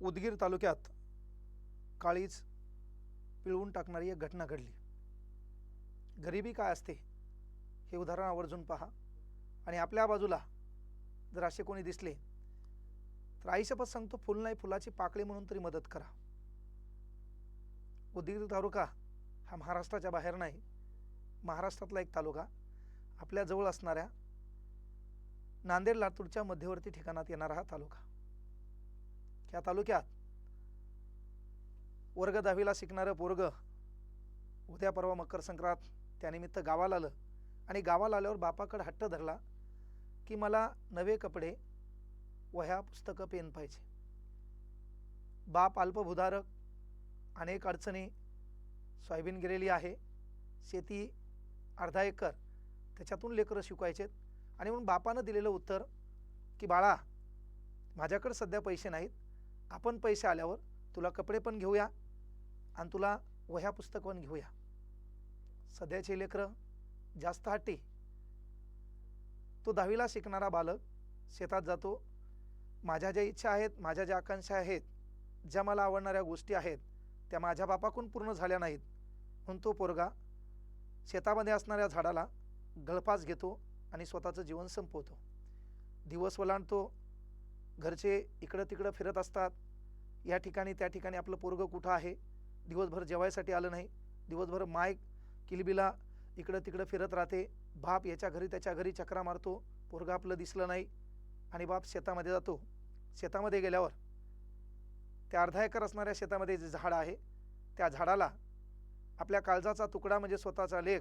उदगीर तालुक्यात काळीज पिळवून टाकणारी एक घटना घडली. गरिबी काय असते हे उदाहरण आवर्जून पहा. आणि आपल्या बाजूला जर असे कोणी दिसले तर आईसपत सांगतो फुल नाही फुलाची पाकळी म्हणून तरी मदत करा. उदगीर तालुका हा महाराष्ट्राच्या बाहेर नाही महाराष्ट्रातला एक तालुका. आपल्या जवळ असणाऱ्या नांदेड लातूरच्या मध्यवर्ती ठिकाणात येणारा हा तालुका. या तालुक्यात वर्ग दहावीला शिकणारं पोरग उद्या परवा मकर संक्रांत त्यानिमित्त गावाला आलं. आणि गावाला आल्यावर बापाकडे हट्ट धरला की मला नवे कपडे वह्या पुस्तकं पेन पाहिजे. बाप अल्पभूधारक अनेक अडचणी सोयाबीन गेलेली आहे. शेती अर्धा एकर त्याच्यातून लेकरं शिकवायचेत. आणि म्हणून बापानं दिलेलं उत्तर की बाळा माझ्याकडे सध्या पैसे नाहीत. आपण पैसे आल्यावर तुला कपडे पण घेऊया आणि तुला वह्या पुस्तक पण घेऊया. सध्याचे लेकरं जास्त हट्टी. तो दहावीला शिकणारा बालक शेतात जातो. माझ्या ज्या इच्छा आहेत माझ्या ज्या आकांक्षा आहेत ज्या मला आवडणाऱ्या गोष्टी आहेत त्या माझ्या बापाकडून पूर्ण झाल्या नाहीत. म्हणून तो पोरगा शेतामध्ये असणाऱ्या झाडाला गळफास घेतो आणि स्वतःचं जीवन संपवतो. दिवस वलांडतो. घरचे इकडं तिकडं फिरत असतात. या ठिकाणी त्या ठिकाणी आपलं पोरगं कुठं आहे? दिवसभर जेवायसाठी आलं नाही. दिवसभर माय किलबिला इकडं तिकडं फिरत राहते. बाप याच्या घरी त्याच्या घरी चक्रा मारतो. पोरगा आपलं दिसलं नाही आणि बाप शेतामध्ये जातो. शेतामध्ये गेल्यावर त्या अर्धा एकर असणाऱ्या शेतामध्ये जे झाड आहे त्या झाडाला आपल्या काळजाचा तुकडा म्हणजे स्वतःचा लेख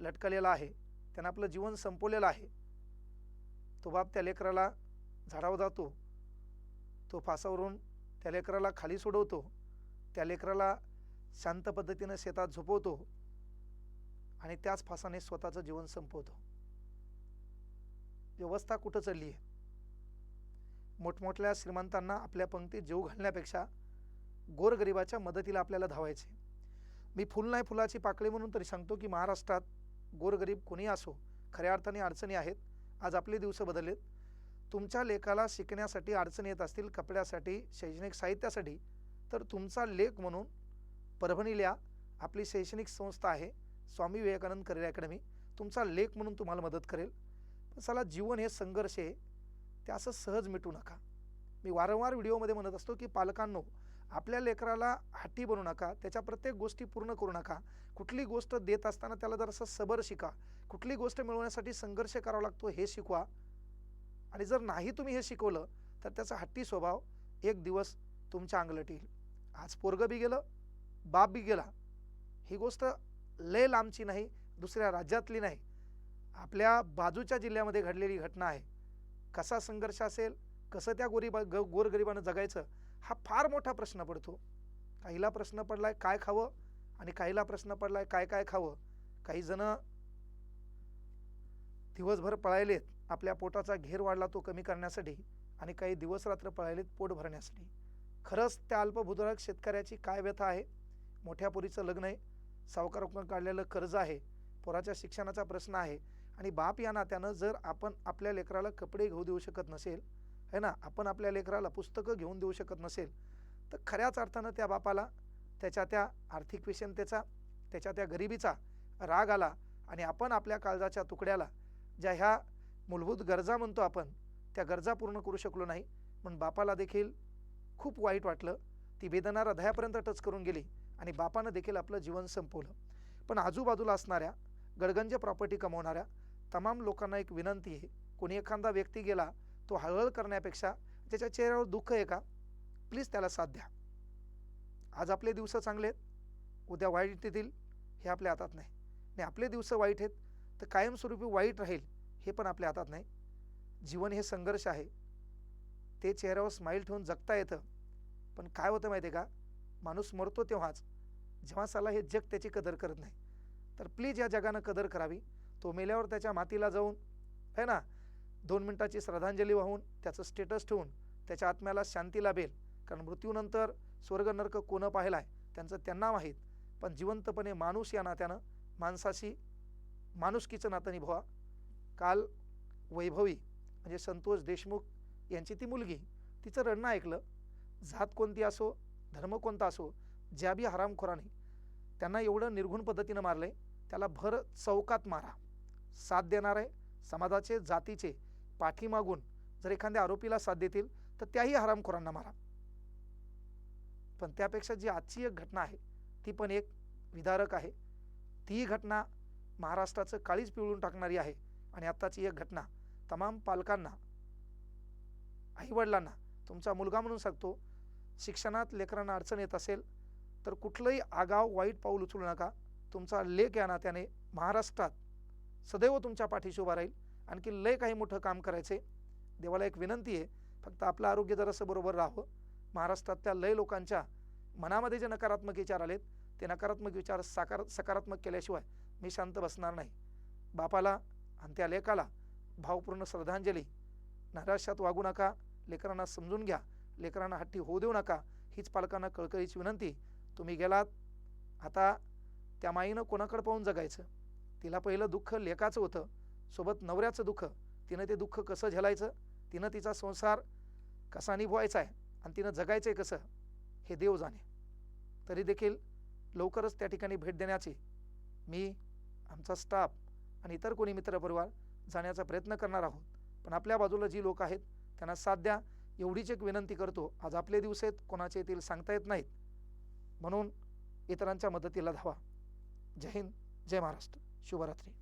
लटकलेला आहे. त्यानं आपलं जीवन संपवलेलं आहे. तो बाप त्या लेकराला झाडावर जातो. तो फासावरून त्या लेकराला खाली सोडवतो. त्या लेकराला शांत पद्धतीनं शेतात झोपवतो आणि त्याच फासाने स्वतःचं जीवन संपवतो. व्यवस्था कुठं चालली आहे? मोठमोठल्या श्रीमंतांना आपल्या पंक्तीत जीव घालण्यापेक्षा गोरगरिबाच्या मदतीला आपल्याला धावायचे. मी फुल नाही फुलाची पाकळी म्हणून तरी सांगतो की महाराष्ट्रात गोरगरीब कोणी असो खऱ्या अर्थाने अडचणी आहेत. आज आपले दिवस बदललेत. तुमच्या लेखाला शिकण्यासाठी अडचणी येत असतील कपड्यासाठी शैक्षणिक साहित्यासाठी तर तुमचा लेख म्हणून परभणील्या आपली शैक्षणिक संस्था आहे स्वामी विवेकानंद करिअर अकॅडमी. तुमचा लेख म्हणून तुम्हाला मदत करेल. पण चला जीवन हे संघर्ष आहे. ते असं सहज मिटू नका. मी वारंवार व्हिडिओमध्ये म्हणत असतो की पालकांनो आपल्या लेकराला हट्टी बनू नका त्याच्या प्रत्येक गोष्टी पूर्ण करू नका. कुठली गोष्ट देत असताना त्याला जरासं सबर शिका. कुठली गोष्ट मिळवण्यासाठी संघर्ष करावा लागतो हे शिकवा. आणि जर नाही तुम्ही हे शिकवलं तर त्याचा हट्टी स्वभाव एक दिवस तुमच्या अंगलट येईल. आज पोरगं बी गेलं बाप बी गेला. ही गोष्ट लय लांबची नाही दुसऱ्या राज्यातली नाही. आपल्या बाजूच्या जिल्ह्यामध्ये घडलेली घटना आहे. कसा संघर्ष असेल कसं त्या गोरीबा ग गोरगरिबानं जगायचं हा फार मोठा प्रश्न पडतो. काहीला प्रश्न पडलाय काय खावं? आणि काहीला प्रश्न पडलाय काय काय खावं? काही जण दिवसभर पळायलेत. आपल्या पोटाचा घेर वाढला तो कमी करण्यासाठी आणि काही दिवस रात्र पळायलेत पोट भरण्यासाठी. खरंच त्या अल्पभूधारक शेतकऱ्याची काय व्यथा आहे? मोठ्या पोरीचं लग्न आहे. सावकाराकडून काढलेलं कर्ज आहे. पोराच्या शिक्षणाचा प्रश्न आहे. आणि बाप या नात्यानं जर आपण आपल्या लेकराला कपडे घेऊ देऊ शकत नसेल है ना? आपण आपल्या लेकराला पुस्तकं घेऊन देऊ शकत नसेल तर खऱ्याच अर्थानं त्या बापाला त्याच्या त्या आर्थिक विषमतेचा त्याच्या त्या गरिबीचा राग आला आणि आपण आपल्या काळजाच्या तुकड्याला ज्या ह्या मूलभूत गरजा म्हणतो आपण त्या गरजा पूर्ण करू शकलो नाही. पण बापाला देखील खूप वाईट वाटलं. ती वेदना हृदयापर्यंत टच करून गेली आणि बापानं देखील आपलं जीवन संपवलं. पण आजूबाजूला असणाऱ्या गडगंज प्रॉपर्टी कमवणाऱ्या तमाम लोकांना एक विनंती आहे कोणी एखादा व्यक्ती गेला तो हळहळ करण्यापेक्षा त्याच्या चेहऱ्यावर दुःख आहे का? प्लीज त्याला साथ द्या. आज आपले दिवस चांगले आहेत उद्या वाईट येतील हे आपल्या हातात नाही. आणि आपले दिवस वाईट आहेत तर कायमस्वरूपी वाईट राहील हे पण आपल्या हातात नाही. जीवन हे संघर्ष आहे. ते चेहऱ्यावर स्माईल ठेवून जगता येतं. पण काय होतं माहिती आहे का? माणूस मरतो तेव्हाच. जेव्हा साला हे जग त्याची कदर करत नाही. तर प्लीज या जगानं कदर करावी. तो मेल्यावर त्याच्या मातीला जाऊन आहे ना? दोन मिनटाची श्रद्धांजली वाहून त्याचं स्टेटस ठेवून त्याच्या आत्म्याला शांती लाभेल. कारण मृत्यूनंतर स्वर्ग नर्क कोणं पाहिलं आहे त्यांचं त्यांना माहीत. पण जिवंतपणे माणूस या नात्यानं माणसाशी माणुसकीचं नातं निभवा. काल वैभवी म्हणजे संतोष देशमुख यांची ती मुलगी तिचं रडणं ऐकलं. जात कोणती असो धर्म कोणता असो ज्या बी हरामखोराने त्यांना एवढं निर्घुण पद्धतीनं मारलंय त्याला भर चौकात मारा. साथ देणार आहे समाजाचे जातीचे पाठीमागून जर एखाद्या आरोपीला साथ देतील तर त्याही हरामखोरांना मारा. पण त्यापेक्षा जी आजची एक घटना आहे ती पण एक विदारक आहे. ती घटना महाराष्ट्राचं काळीच पिळून टाकणारी आहे. आणि आत्ताची एक घटना. तमाम पालकांना आईवडिलांना तुमचा मुलगा म्हणून सांगतो शिक्षणात लेकरांना अडचण येत असेल तर कुठलंही आगाव वाईट पाऊल उचलू नका. तुमचा लेख या नात्याने महाराष्ट्रात सदैव तुमच्या पाठीशी उभा राहील. आणखी लय काही मोठं काम करायचे देवाला एक विनंती आहे फक्त आपलं आरोग्य जरासं बरोबर राहावं. महाराष्ट्रातल्या लय लोकांच्या मनामध्ये जे नकारात्मक विचार आलेत ते नकारात्मक विचार साकार सकारात्मक केल्याशिवाय मी शांत बसणार नाही. बापाला आणि त्या लेकाला भावपूर्ण श्रद्धांजली. नैराश्यात वागू नका लेकरांना समजून घ्या लेकरांना हट्टी होऊ देऊ नका हीच पालकांना कळकळीची विनंती. तुम्ही गेलात आता त्या माईनं कोणाकडे पाहून जगायचं? तिला पहिलं दुःख लेकाचं होतं सोबत नवऱ्याचं दुःख. तिनं ते दुःख कसं झेलायचं? तिनं तिचा संसार कसा निभवायचा आहे? आणि तिनं जगायचं आहे कसं? हे देव जाणे. तरी देखील लवकरच त्या ठिकाणी भेट देण्याची. मी आमचा स्टाफ आणि इतर कोणी मित्रपरिवार जाण्याचा प्रयत्न करणार आहोत. पण आपल्या बाजूला जी लोक आहेत त्यांना साथ द्या. एवढीच एक विनंती करतो आज आपले दिवस आहेत कोणाचे येतील सांगता येत नाहीत. म्हणून इतरांच्या मदतीला धावा. जय हिंद जय महाराष्ट्र. शुभरात्री.